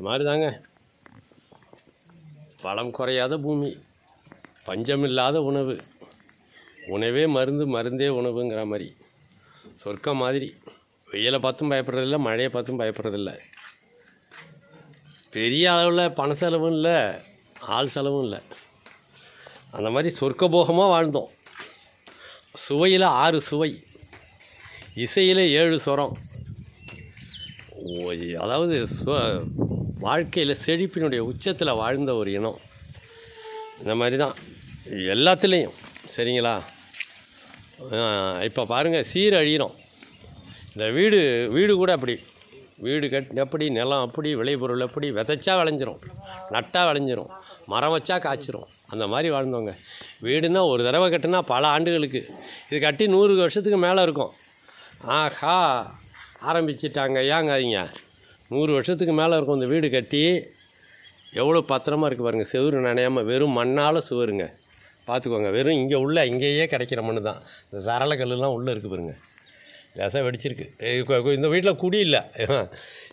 இந்த மாதிரி தாங்க வளம் குறையாத பூமி பஞ்சமில்லாத உணவு. உணவே மருந்து மருந்தே உணவுங்கிற மாதிரி. சொர்க்கம் மாதிரி. வெயிலை பார்த்தும் பயப்படுறதில்ல மழையை பார்த்தும் பயப்படுறதில்ல. பெரிய அளவில் பண செலவும் இல்லை ஆள் செலவும் இல்லை. அந்த மாதிரி சொர்க்கபோகமாக வாழ்ந்தோம். சுவையில் ஆறு சுவை இசையில் ஏழு சுரம். அதாவது சு வாழ்க்கையில் செழிப்பினுடைய உச்சத்தில் வாழ்ந்த ஒரு இனம். இந்த மாதிரி தான் எல்லாத்துலேயும். சரிங்களா? இப்போ பாருங்கள் சீரழிகிறோம் இந்த வீடு வீடு கூட அப்படி. வீடு கட் எப்படி நிலம் அப்படி விளைபொருள் எப்படி விதைச்சா விளைஞ்சிரும். நட்டாக விளைஞ்சிரும். மரம் வச்சா காய்ச்சிரும். அந்த மாதிரி வாழ்ந்தவங்க. வீடுனா ஒரு தடவை கட்டுனா பல ஆண்டுகளுக்கு. இது கட்டி நூறு வருஷத்துக்கு மேலே இருக்கும். ஆஹா! ஆரம்பிச்சிட்டாங்க. ஏங்க நூறு வருஷத்துக்கு மேலே இருக்கும் இந்த வீடு கட்டி. எவ்வளோ பத்திரமா இருக்குது பாருங்கள் செவுரு நனையாமல் வெறும் மண்ணால் சுவருங்க. பார்த்துக்கோங்க வெறும் இங்கே உள்ள இங்கேயே கிடைக்கிற மண்ணு தான். இந்த சரள கல்லுலாம் உள்ளே இருக்குது பாருங்க. லேசாக வெடிச்சிருக்கு. இந்த வீட்டில் குடி இல்லை.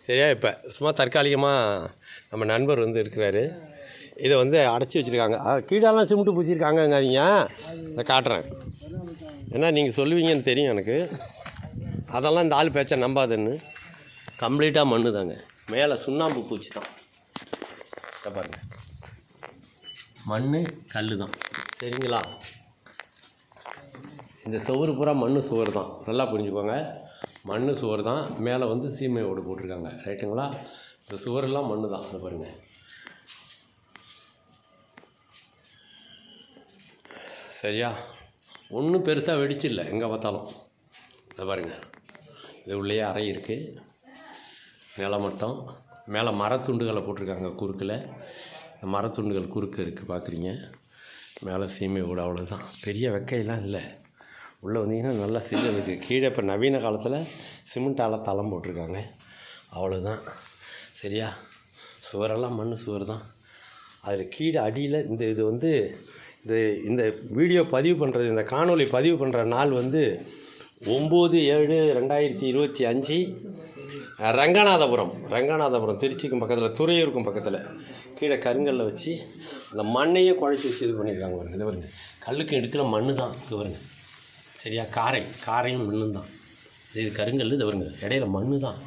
சரியா இப்போ? சும்மா தற்காலிகமாக நம்ம நண்பர் வந்து இருக்கிறாரு. இதை வந்து அடைச்சி வச்சுருக்காங்க. கீழெல்லாம் சிமெண்ட்டு பூச்சிருக்காங்கங்காதீங்க இதை காட்டுறேன். ஏன்னா நீங்கள் சொல்லுவீங்கன்னு தெரியும் எனக்கு. அதெல்லாம் இந்த ஆள் பேச்சை நம்பாதுன்னு. கம்ப்ளீட்டாக மண்ணு தாங்க. மேலே சுண்ணாம்பு பூச்சி தான். இதை பாருங்க. மண் கல் தான். சரிங்களா? இந்த சுவர் பூரா மண் சுவர் தான். நல்லா புரிஞ்சுக்கோங்க. மண் சுவர் தான். மேலே வந்து சீமை ஓடு போட்டிருக்காங்க. ரைட்டுங்களா? இந்த சுவரெல்லாம் மண் தான். அதை பாருங்கள் சரியா? ஒன்றும் பெருசாக வெடிச்சில்ல. எங்கே பார்த்தாலும். இதை பாருங்கள் இது உள்ளேயே அறை இருக்குது நிலமட்டம் மேலே மரத்துண்டுகளை போட்டிருக்காங்க குறுக்கில். இந்த மரத்துண்டுகள் குறுக்கு இருக்குது பார்க்குறீங்க. மேலே சீமை வீடு அவ்வளோதான் பெரிய வெக்கையெல்லாம் இல்லை. உள்ளே வந்தீங்கன்னா நல்லா சில்லு இருக்குது கீழே இப்போ நவீன காலத்தில் சிமெண்ட்டால் தளம் போட்டிருக்காங்க. அவ்வளோதான் சரியா? சுவரெல்லாம் மண் சுவர் தான். அதில் கீழே அடியில் இந்த இது வந்து இது இந்த வீடியோ பதிவு பண்ணுறது இந்த காணொலி பதிவு பண்ணுற நாள் வந்து ஒம்பது ஏழு ரெண்டாயிரத்தி இருபத்தி அஞ்சு ரங்கநாதபுரம். ரங்கநாதபுரம் திருச்சிக்கும் பக்கத்தில் துறையூருக்கும் பக்கத்தில் கீழே கருங்கல்ல வச்சு அந்த மண்ணையே குழச்சி வச்சு இது பண்ணியிருக்காங்க பாருங்க. இது பாருங்க. கல்லுக்கு எடுக்கிற மண்ணு தான் இது பாருங்க. சரியா? காரை. காரையும் மண்ணும் தான். இது கருங்கல் இது பாருங்க. இடையில மண்ணு தான்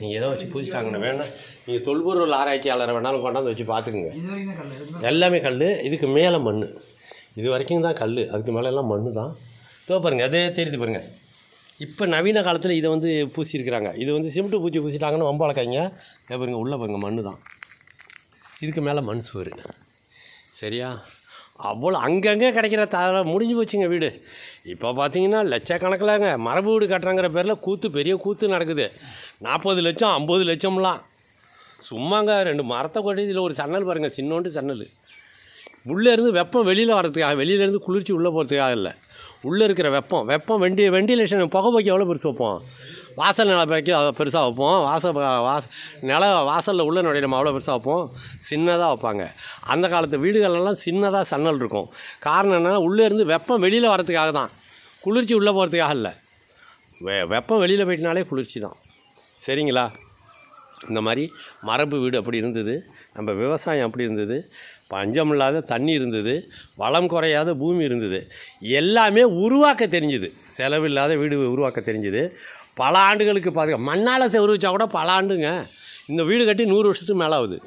நீங்கள் எதோ வச்சு பூசிட்டாங்கன்னு வேணால் நீங்கள் தொல்பொருள் ஆராய்ச்சியாளரை வேணாலும் கொண்டாந்து வச்சு பார்த்துக்குங்க. எல்லாமே கல் இதுக்கு மேலே மண் இது வரைக்கும் தான் கல் அதுக்கு மேலே எல்லாம் மண் தான் இதோ பாருங்கள் அதே தெரியுது பாருங்கள் இப்போ நவீன காலத்தில் இதை வந்து பூசியிருக்கிறாங்க. இது வந்து சிமெண்ட்டு பூச்சி பூசிட்டாங்கன்னு ரொம்ப வளர்க்காங்க இதோ பாருங்க உள்ளே பாருங்கள் மண் தான் இதுக்கு மேலே மண் சுவர் சரியா? அவ்வளோ அங்கங்கே கிடைக்கிற தர முடிஞ்சு போச்சுங்க வீடு. இப்போ பார்த்தீங்கன்னா லட்சக்கணக்கில்ங்க. மரபு வீடு கட்டுறாங்கிற பேரில் கூத்து பெரிய கூத்து நடக்குது. நாற்பது லட்சம் ஐம்பது லட்சம்லாம். சும்மாங்க ரெண்டு மரத்தை கொட்டி இதில் ஒரு சன்னல் பாருங்கள் சின்னோண்டு சன்னல். உள்ளே இருந்து வெப்பம் வெளியில் வர்றதுக்காக வெளியிலேருந்து குளிர்ச்சி உள்ளே போகிறதுக்காக இல்லை. உள்ளே இருக்கிற வெப்பம். வெப்பம் வெண்டி வெண்டிலேஷன் புகை வைக்க எவ்வளோ பெருசு வைப்போம்? வாசல் நில வைக்க பெருசாக வைப்போம். வாசல் வாச நில வாசலில் உள்ள நுழைய நம்ம அவ்வளோ பெருசாக வைப்போம். சின்னதாக வைப்பாங்க. அந்த காலத்து வீடுகளெல்லாம் சின்னதாக சன்னல் இருக்கும். காரணம் என்னென்னா உள்ளே இருந்து வெப்பம் வெளியில் வரதுக்காக தான். குளிர்ச்சி உள்ளே போகிறதுக்காக இல்லை. வெ வெப்பம் வெளியில் போயிட்டனாலே குளிர்ச்சி தான். சரிங்களா? இந்த மாதிரி மரபு வீடு அப்படி இருந்தது. நம்ம விவசாயம் அப்படி இருந்தது. பஞ்சம் இல்லாத தண்ணி இருந்தது வளம் குறையாத பூமி இருந்தது. எல்லாமே உருவாக்க தெரிஞ்சுது. செலவில்லாத வீடு உருவாக்க தெரிஞ்சுது. பல ஆண்டுகளுக்கு பாதுகா மண்ணால் செவரு வச்சா கூட பல ஆண்டுங்க. இந்த வீடு கட்டி நூறு வருஷத்துக்கு மேலே ஆகுது.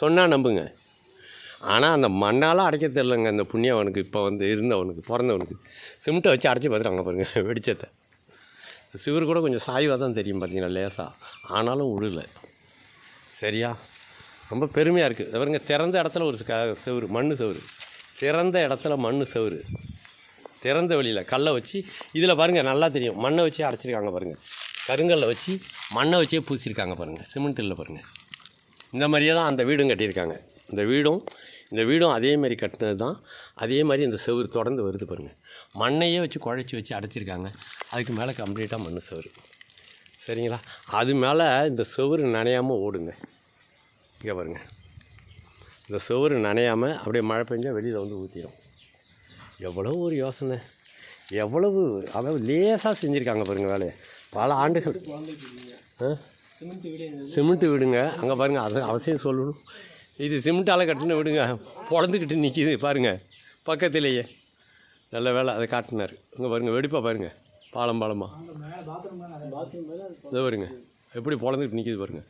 சொன்னால் நம்புங்க. ஆனால் அந்த மண்ணால் அடைக்க தெரிலங்க இந்த புண்ணியவனுக்கு இப்போ வந்து இருந்தவனுக்கு பிறந்தவனுக்கு. சிமெண்ட்டை வச்சு அடைச்சி பார்த்துட்டாங்க பாருங்கள் வெடிச்சத்தை சிவர் கூட கொஞ்சம் சாய்வாக தான் தெரியும் பார்த்தீங்கன்னா லேசாக ஆனாலும் உழுல சரியா? ரொம்ப பெருமையாக இருக்குது பாருங்க திறந்த இடத்துல ஒரு க மண் செவரு. திறந்த இடத்துல மண் செவரு. திறந்த வெளியில் கல்லை வச்சு இதில் பாருங்கள் நல்லா தெரியும். மண்ணை வச்சே அடைச்சிருக்காங்க பாருங்கள் கருங்கல்ல வச்சு மண்ணை வச்சே பூசியிருக்காங்க பாருங்கள் சிமெண்ட் இல்லை பாருங்கள் இந்த மாதிரியே தான் அந்த வீடும் கட்டியிருக்காங்க. இந்த வீடும் இந்த வீடும் அதே மாதிரி கட்டினது தான். அதே மாதிரி இந்த செவரு தொடர்ந்து வருது பாருங்கள் மண்ணையே வச்சு குழைச்சி வச்சு அடைச்சிருக்காங்க. அதுக்கு மேலே கம்ப்ளீட்டாக மண் செவரு. சரிங்களா? அது மேலே இந்த செவரு நனையாமல் ஓடுங்க. இங்கே பாருங்க. இந்த செவுரு நனையாமல் அப்படியே மழை பெஞ்சா வெளியில் வந்து ஊற்றிடும் எவ்வளோ ஒரு யோசனை. எவ்வளவு அதாவது லேசாக செஞ்சுருக்காங்க பாருங்க வேலையை. பல ஆண்டுகள். சிமெண்ட் வீடுங்க. அங்கே பாருங்கள் அது அவசியம் சொல்லணும். இது சிமெண்ட்டால் கட்டின வீடுங்க. பொழந்துக்கிட்டு நிற்கிது பாருங்கள் பக்கத்துலேயே. நல்ல வேலை அதை காட்டினார். இங்கே பாருங்கள் வெடிப்பாக பாருங்கள் பாலம் பாலமாக இதை பாருங்க. எப்படி பொழந்துக்கிட்டு நிற்கிது பாருங்க.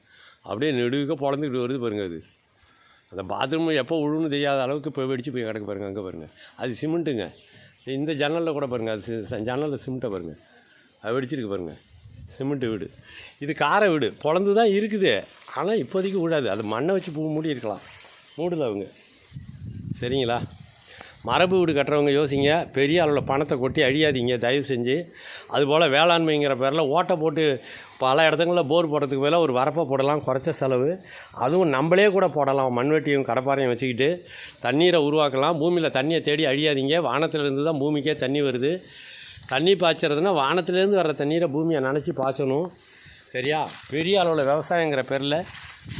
அப்படியே நெடுக்க பொழந்துக்கிட்டு வருது பாருங்கள் அது. அந்த பாத்ரூம் எப்போ விழுன்னு தெரியாத அளவுக்கு இப்போ வெடிச்சு போய் கிடக்கு பாருங்க அங்கே பாருங்கள் அது சிமெண்ட்டுங்க. இந்த ஜன்னலில் கூட பாருங்க அது ஜன்னலில் சிமெண்ட்டை பாருங்கள் அது வெடிச்சிருக்கு பாருங்கள் சிமெண்ட்டு வீடு. இது கார வீடு. பொழந்து தான் இருக்குது. ஆனால் இப்போதைக்கு விடாது அது மண்ணை வச்சு பூ மூடி இருக்கலாம். மூடல அவங்க. சரிங்களா? மரபு வீடு கட்டுறவங்க யோசிங்க. பெரிய அளவில் பணத்தை கொட்டி அழியாதீங்க. தயவு செஞ்சு அதுபோல் வேளாண்மைங்கிற பேரில் ஓட்டை போட்டு பல இடத்துங்களில் போர் போடுறதுக்கு பதிலாக ஒரு வரப்பை போடலாம் குறைச்ச செலவு. அதுவும் நம்மளே கூட போடலாம். மண்வெட்டியும் கடப்பாரையும் வச்சுக்கிட்டு தண்ணீரை உருவாக்கலாம். பூமியில் தண்ணியை தேடி அழியாதீங்க. வானத்திலிருந்து தான் பூமிக்கே தண்ணி வருது. தண்ணி பாய்ச்சறதுன்னா வானத்திலேருந்து வர்ற தண்ணீரை பூமியை நினச்சி பாய்ச்சணும். சரியா? பெரிய அளவில் விவசாயங்கிற பேரில்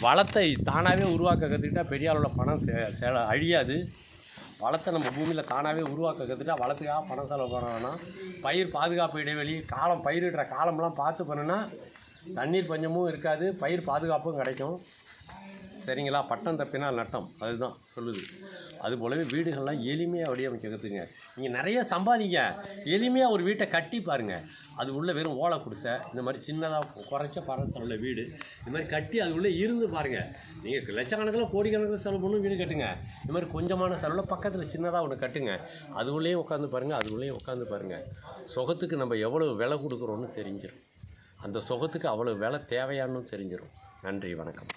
வளத்தை தானாகவே உருவாக்க கற்றுக்கிட்டால் பெரிய அளவில் பணம் சே அழியாது. வளத்தை நம்ம பூமியில் தானாகவே உருவாக்க கற்றுட்டா வளத்துக்காக பணம் செலவு பண்ண வேணாம் பயிர் பாதுகாப்பு இடைவெளி காலம் பயிரிடுற காலம்லாம் பார்த்து பண்ணுனா தண்ணீர் பஞ்சமும் இருக்காது பயிர் பாதுகாப்பும் கிடைக்கும். சரிங்களா? பட்டம் தப்பினால் நட்டம். அதுதான் சொல்லுது. அது போலவே வீடுகள்லாம் எளிமையாக வடிவமைக்க கற்றுங்க நீங்கள் நிறைய சம்பாதிங்க. எளிமையாக ஒரு வீட்டை கட்டி பாருங்கள் அது உள்ளே வெறும் ஓலை குடிசை இந்த மாதிரி சின்னதாக குறைச்ச பணம் செலவுல வீடு இந்த மாதிரி கட்டி அது உள்ளே இருந்து பாருங்கள் நீங்கள் லட்சக்கணக்கில் கோடிக்கணக்கில் செலவு பண்ணி வீடு கட்டுங்க. இந்த மாதிரி கொஞ்சமான செலவில் பக்கத்தில் சின்னதாக ஒன்று கட்டுங்க. அது உள்ளேயும் உட்காந்து பாருங்கள் அது உள்ளேயும் உட்காந்து பாருங்கள் சுகத்துக்கு நம்ம எவ்வளோ விலை கொடுக்குறோன்னு தெரிஞ்சிடும் அந்த சுகத்துக்கு அவ்வளோ விலை தேவையானு தெரிஞ்சிடும் நன்றி வணக்கம்.